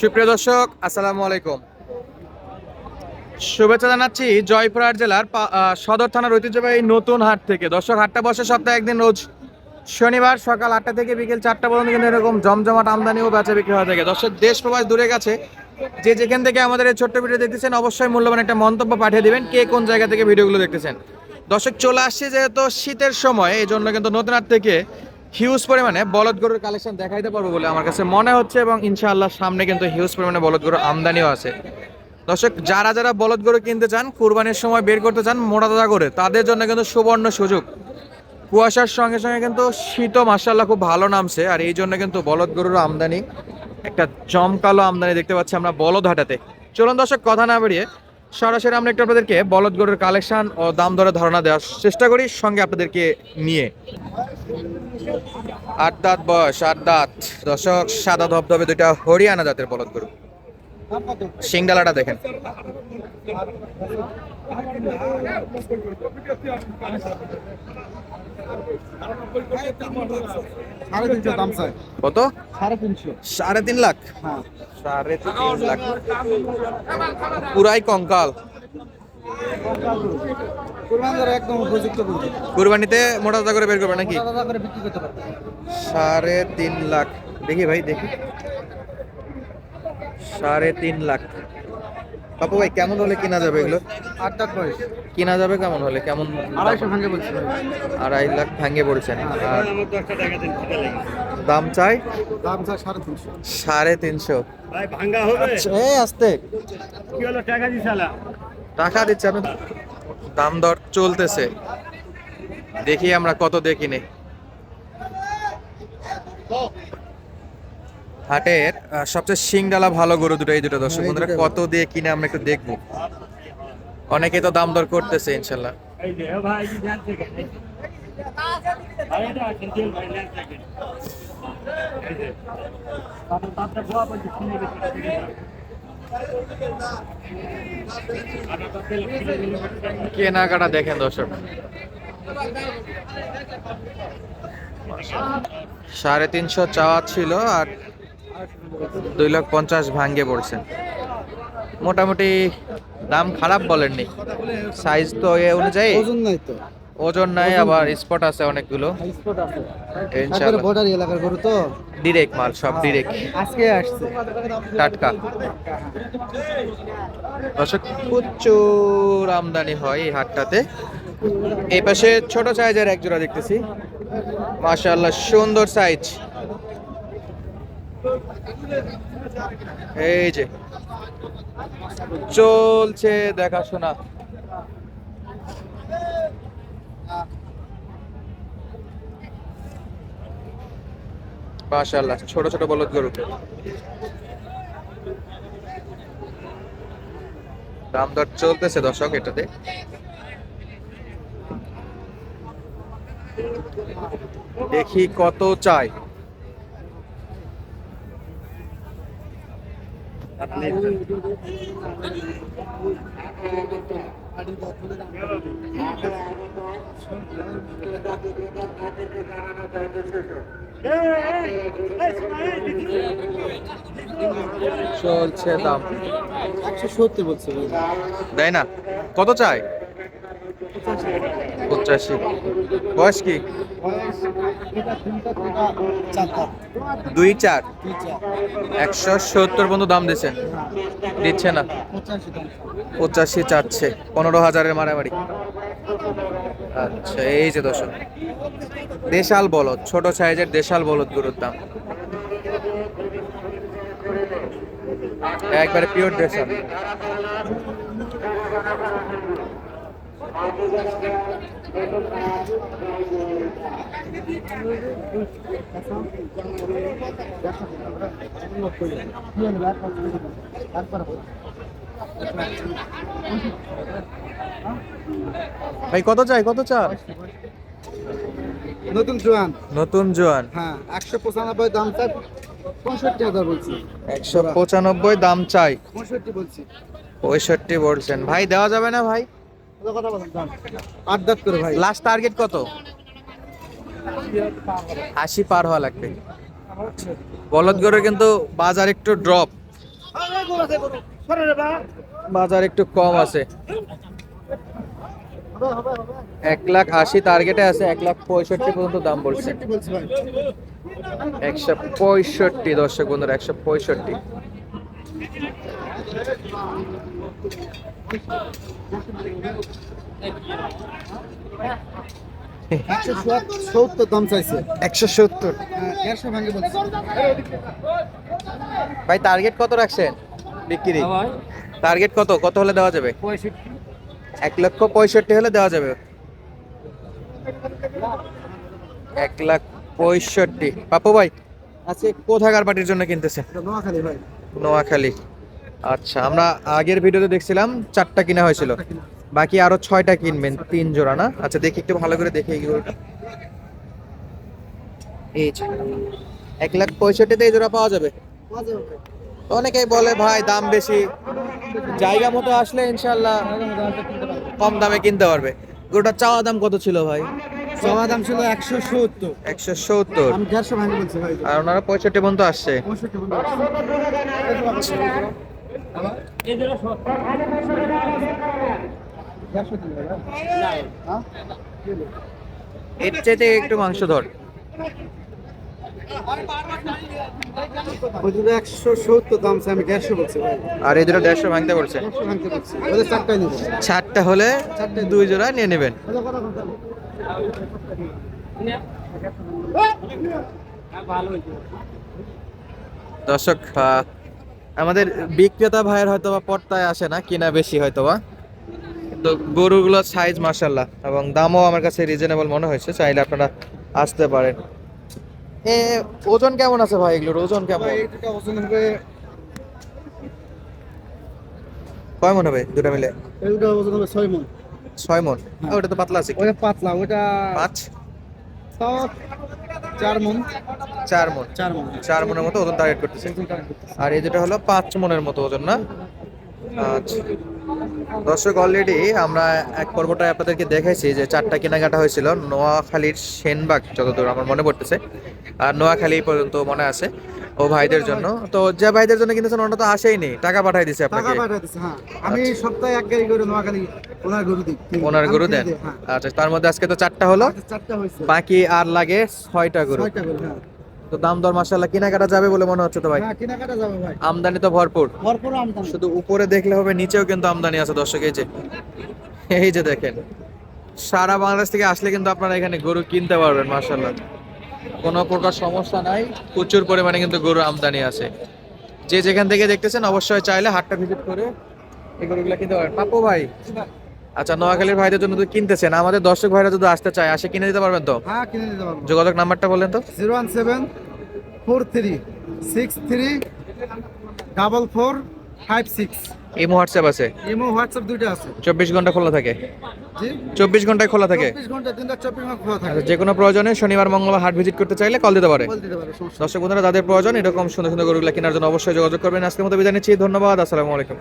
সুপ্রিয় দর্শক, আসসালামু আলাইকুম। শুভেচ্ছা জানাচ্ছি জয়পুরহাট জেলার সদর থানার ঐতিহ্যবাহী নতুন হাট থেকে। দর্শক, হাটটা বসে সপ্তাহে একদিন রোজ শনিবার সকাল আটটা থেকে বিকেল চারটা পর্যন্ত কিন্তু এরকম জমজমাট আমদানি ও বেচা বিক্রি হয়ে থাকে। দর্শক, দেশ প্রবাস দূরে গেছে। যে যেখান থেকে আমাদের এই ছোট্ট ভিডিও দেখতেছেন, অবশ্যই মূল্যবান একটা মন্তব্য পাঠিয়ে দেবেন, কে কোন জায়গা থেকে ভিডিওগুলো দেখতেছেন। দর্শক, চলে আসছে যেহেতু শীতের সময় এই জন্য কিন্তু নতুন হাট থেকে হিউজ পরিমাণে বলদ গরুর কালেকশন দেখাইতে পারব বলে আমার কাছে মনে হচ্ছে এবং ইনশাআল্লাহ সামনে কিন্তু হিউজ পরিমাণে বলদ গরুর আমদানিও আছে। দর্শক, যারা যারা বলদ গরু কিনতে চান, কুরবানির সময় বের করতে চান মোটা তাজা করে তাদের জন্য কিন্তু সুবর্ণ সুযোগ। কুয়াশার সঙ্গে সঙ্গে কিন্তু শীতও মার্শাল্লাহ খুব ভালো নামছে আর এই জন্য কিন্তু বলদ গরুর আমদানি, একটা জমকালো আমদানি দেখতে পাচ্ছি আমরা বলদ হাটাতে। চলুন দর্শক, কথা না বেরিয়ে সরাসরি আমরা একটু আপনাদেরকে বলদ গরুর কালেকশন ও দাম দরে ধারণা দেওয়ার চেষ্টা করি, সঙ্গে আপনাদেরকে নিয়ে। আট দাঁত বয়স, আট দাঁত। দশক সাদা ধবধবে দুইটা হরিয়ানা জাতের বলদ গরু। সিংডালাটা দেখেন। কত? সাড়ে তিন লাখ? হ্যাঁ। সাড়ে তিন লাখ। পুরাই কঙ্কাল। কুরবানিতে মোটা তাজা করে বের করবে নাকি? সাড়ে তিন লাখ। দেখি ভাই দেখি। সাড়ে তিন লাখ। বাপু ভাই কেমন হলে কিনা যাবে এগুলো? আট দাঁত বয়স। কিনা যাবে কেমন হলে? কেমন আড়াইশো ভাঙে বলছি ভাই। আড়াই লাখ ভাঙে পড়েছেন আর দাম চাই? দাম চাই সাড়ে তিনশো। সাড়ে তিনশো। ভাই ভাঙ্গা হবে? আচ্ছা, এই আসতে। কি হলো টাকা দি শালা? টাকা দিচ্ছে আমি দাম দর চলতেছে। দেখি আমরা কত দেখি নে হাটের সবচেয়ে সিংডালা ভালো গরু দুটো এই দুটো দর্শক। বন্ধুরা কত দিয়ে কিনে আমরা একটু দেখব। অনেকে তো দাম দর করতেছে ইনশাল্লাহ। কেনাকাটা দেখেন দর্শক। সাড়ে তিনশো চাওয়া ছিল আর দুই লাখ পঞ্চাশ ভাঙ্গে পড়ছেন মোটামুটি দাম খারাপ বলেননি। সাইজ তো এ অনুযায়ী। ওজন নাই তো। ওজন নাই আবার স্পট আছে অনেকগুলো। স্পট আছে। ইনশাআল্লাহ। বর্ডার এলাকার গরু তো? ডিরেক্ট মাল সব ডিরেক্ট আজকে আসছে। টাটকা। দর্শক প্রচুর আমদানি হয় এই হাটটাতে। এই পাশে ছোট সাইজের এক জোড়া দেখতেছি। মাশাআল্লাহ সুন্দর সাইজ এই যে, চলছে দেখাশোনা। মাশাআল্লাহ, ছোট ছোট বলদ গরু। দাম দর চলতেছে দর্শক এটাতে। দেখি কত চাই চলছে দাম। একশো সত্তর বলছে দেয় না। কত চাই পঁচাশি। বয়স কি? দুই চার। একশো সত্তর পর্যন্ত দাম দিচ্ছেন দিচ্ছে না। পঁচাশি চাচ্ছে। পনেরো হাজারের মারামারি। আচ্ছা এই যে দর্শক, দেশাল বলদ, ছোট সাইজের দেশাল বলদ গরুর দাম। একবারে পিওর দেশাল। ভাই কত চাই? কত চার? নতুন জোয়ান। নতুন জোয়ান। হ্যাঁ একশো পঁচানব্বই দাম চাই পঁয়ষট্টি হাজার বলছি। একশো পঁচানব্বই দাম চাই। পঁয়ষট্টি বলছি। পঁয়ষট্টি বলছেন। ভাই দেওয়া যাবে না ভাই? আট করে ভাই। লাস্ট টার্গেট কত? আশি পার হওয়া লাগবে। বলদ গরু কিন্তু বাজার একটু ড্রপ বাজার একটু কম আছে। এক লাখ আশি টার্গেটে আছে, এক লাখ পঁয়ষট্টি পর্যন্ত দাম বলছে। একশো পঁয়ষট্টি দর্শক বন্ধুরা, একশো পঁয়ষট্টি। সত্তর দাম চাইছে। একশো সত্তর হ্যাঁ দেড়শো ভাঙে বলছি। ভাই টার্গেট কত রাখছেন বিক্রি? টার্গেট কত? কত হলে দেওয়া যাবে? এক লক্ষ পঁয়ষট্টি হলে দেওয়া যাবে। এক লাখ পঁয়ষট্টি। পাপু ভাই আজকে কোথাকার পার্টির জন্য কিনতেছে নোয়াখালী ভাই। নোয়াখালী। আচ্ছা আমরা আগের ভিডিওতে দেখছিলাম চারটা কিনা হয়েছিল। বাকি আরও ছয়টা কিনবেন তিন জোড়া না? আচ্ছা দেখি একটু ভালো করে দেখে এই গরুটা। এই যে। এক লাখ পঁয়ষট্টিতে এই জোড়া পাওয়া যাবে? অনেকেই বলে ভাই দাম বেশি। জায়গা মতো আসলে ইনশাল্লাহ কম দামে কিনতে পারবে। গরুটার চাওয়া দাম কত ছিল ভাই? চাওয়া দাম ছিল একশো সত্তর। একশো সত্তর। আর ওনারা পঁয়ষট্টি পর্যন্ত আসছে পঁয়ষট্টি বলছি দেড়শো দিন ভাই হ্যাঁ এর চাইতে একটু মাংস ধর। একশো সত্তর দাম চাই আমি দেড়শো বলছি আর এই দুটো দেড়শো ভাঙতে বলছি। চারটা হলে দুই জোড়া নিয়ে নেবেন। দর্শক আমাদের বিক্রেতা ভাইয়ের হয়তো বা পর্তায় আসে না কিনা বেশি হয়তো বা তো গরুগুলোর সাইজ মাসাল্লাহ এবং দামও আমার কাছে রিজনেবল মনে হয়েছে চাইলে আপনারা আসতে পারেন। এ ওজন কেমন আছে ভাই এগুলোর? ওজন কেমন? ওজন হবে কয় মন হবে দুটো মিলে? দুটো ওজন হবে ছয় মন। ছয় মন। ওটা তো পাতলা আছে ওটা পাতলা ওটা পাঁচ চার মন। চার মন। চার মন। চার মনের মতো ওজন টার্গেট করতেছে। আর এই যেটা হলো পাঁচ মনের মতো ওজন না? আচ্ছা। দর্শক অলরেডি আমরা এক পর্বটায় আপনাদেরকে দেখাইছি যে চারটা কেনাকাটা হয়েছিল নোয়াখালীর সেনবাগ যতদূর আমার মনে পড়তেছে। আর নোয়াখালী পর্যন্ত মনে আছে ও ভাইদের জন্য। তো যে ভাইদের জন্য কিন্তু ওটা তো আসেই আসেইনি টাকা পাঠাই দিছে টাকা আপনাকে। পাঠিয়ে দিচ্ছে হ্যাঁ। আমি সপ্তাহে এক গাড়ি করে নোয়াখালী ওনার গরু দিই। ওনার গরু দেন? হ্যাঁ। আচ্ছা তার মধ্যে আজকে তো চারটা হলো। চারটা হয়েছে। বাকি আর লাগে ছয়টা গরু। ছয়টা গরু হ্যাঁ। তো দাম দর মাসাল্লাহ কেনাকাটা যাবে বলে মনে হচ্ছে তো ভাই? হ্যাঁ কেনাকাটা যাবে ভাই। আমদানি তো ভরপুর। ভরপুর আমদানি। শুধু উপরে দেখলে হবে নিচেও কিন্তু আমদানি আছে দর্শক এই যে। এই যে দেখেন সারা বাংলাদেশ থেকে আসলে কিন্তু আপনারা এখানে গরু কিনতে পারবেন মার্শাল্লাহ কোনো প্রকার সমস্যা নাই। প্রচুর পরিমাণে কিন্তু গরু আমদানি আছে। যে যেখান থেকে দেখতেছেন অবশ্যই চাইলে হাটটা ভিজিট করে এই গরুগুলো কিনতে পারবেন। পাপু ভাই আচ্ছা নোয়াখালীর ভাইদের জন্য তো কিনতেছেন। আমাদের দর্শক ভাইরা যদি আসতে চায় আসে কিনে দিতে পারবেন তো? হ্যাঁ কিনে দিতে পারব। যোগাযোগ নাম্বারটা বললেন তো? Zero one seven four three six three double four five six. Imo WhatsApp আছে? ইমো হোয়াটসঅ্যাপ দুইটা আছে। চব্বিশ ঘণ্টা খোলা থাকে? জি। চব্বিশ ঘন্টায় খোলা থাকে? আচ্ছা যে কোনো প্রয়োজনে শনিবার মঙ্গলবার হাট ভিজিট করতে চাইলে কল দিতে পারে। বল দিতে পারো দর্শক বন্ধুরা যাদের প্রয়োজন এরকম সুন্দর সুন্দর গরুগুলো কেনার জন্য অবশ্যই যোগাযোগ করবেন। আজকের মতো বিদায় নিচ্ছি ধন্যবাদ আসসালামু আলাইকুম।